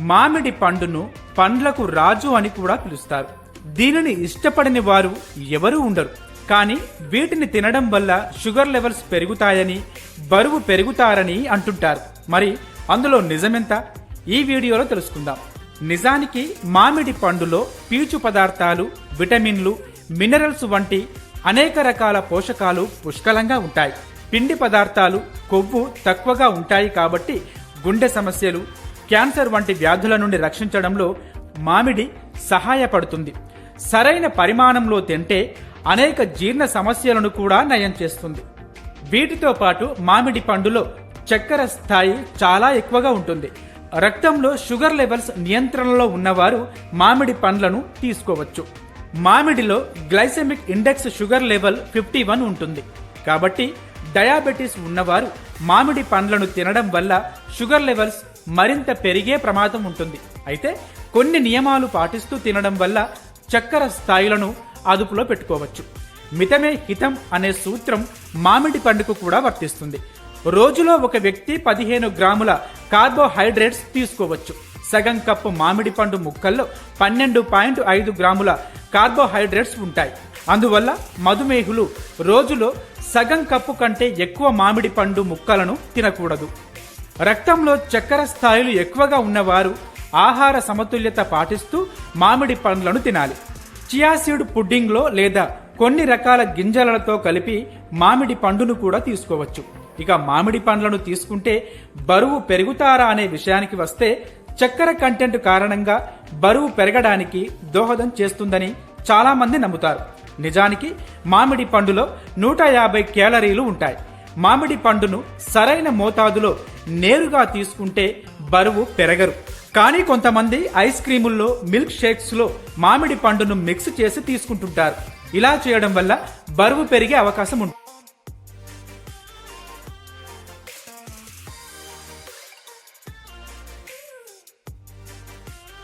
మామిడి పండును పండ్లకు రాజు అని కూడా పిలుస్తారు. దీనిని ఇష్టపడని వారు ఎవరూ ఉండరు. కానీ వీటిని తినడం వల్ల షుగర్ లెవెల్స్ పెరుగుతాయని బరువు పెరుగుతారని అంటుంటారు. మరి అందులో నిజమెంత? ఈ వీడియోలో తెలుసుకుందాం. నిజానికి మామిడి పండులో పీచు పదార్థాలు విటమిన్లు మినరల్స్ వంటి అనేక రకాల పోషకాలు పుష్కలంగా ఉంటాయి. పిండి పదార్థాలు కొవ్వు తక్కువగా ఉంటాయి కాబట్టి గుండె సమస్యలు క్యాన్సర్ వంటి వ్యాధుల నుండి రక్షించడంలో మామిడి సహాయపడుతుంది. సరైన పరిమాణంలో తింటే అనేక జీర్ణ సమస్యలను కూడా నయం చేస్తుంది. వీటితో పాటు మామిడి పండులో చక్కెర స్థాయి చాలా ఎక్కువగా ఉంటుంది. రక్తంలో షుగర్ లెవెల్స్ నియంత్రణలో ఉన్నవారు మామిడి పండ్లను తీసుకోవచ్చు. మామిడిలో glycemic index sugar level fifty one ఉంటుంది. కాబట్టి డయాబెటీస్ ఉన్నవారు మామిడి పండ్లను తినడం వల్ల షుగర్ లెవెల్స్ మరింత పెరిగే ప్రమాదం ఉంటుంది. అయితే కొన్ని నియమాలు పాటిస్తూ తినడం వల్ల చక్కెర స్థాయిలను అదుపులో పెట్టుకోవచ్చు. మితమే హితం అనే సూత్రం మామిడి పండుకు కూడా వర్తిస్తుంది. రోజులో ఒక వ్యక్తి పదిహేను గ్రాముల కార్బోహైడ్రేట్స్ తీసుకోవచ్చు. సగం కప్పు మామిడి పండు ముక్కల్లో పన్నెండు పాయింట్ ఐదు గ్రాముల కార్బోహైడ్రేట్స్ ఉంటాయి. అందువల్ల మధుమేహులు రోజులో సగం కప్పు కంటే ఎక్కువ మామిడి పండు ముక్కలను తినకూడదు. రక్తంలో చక్కెర స్థాయిలు ఎక్కువగా ఉన్నవారు ఆహార సమతుల్యత పాటిస్తూ మామిడి పండ్లను తినాలి. చియాసీడ్ పుడ్డింగ్లో లేదా కొన్ని రకాల గింజలతో కలిపి మామిడి పండును కూడా తీసుకోవచ్చు. ఇక మామిడి పండ్లను తీసుకుంటే బరువు పెరుగుతారా అనే విషయానికి వస్తే చక్కెర కంటెంట్ కారణంగా బరువు పెరగడానికి దోహదం చేస్తుందని చాలా మంది నమ్ముతారు. నిజానికి మామిడి పండులో నూట యాభై క్యాలరీలు ఉంటాయి. మామిడి పండును సరైన మోతాదులో నేరుగా తీసుకుంటే బరువు పెరగరు. కానీ కొంతమంది ఐస్ క్రీముల్లో మిల్క్ షేక్స్లో మామిడి పండును మిక్స్ చేసి తీసుకుంటుంటారు. ఇలా చేయడం వల్ల బరువు పెరిగే అవకాశం ఉంటుంది.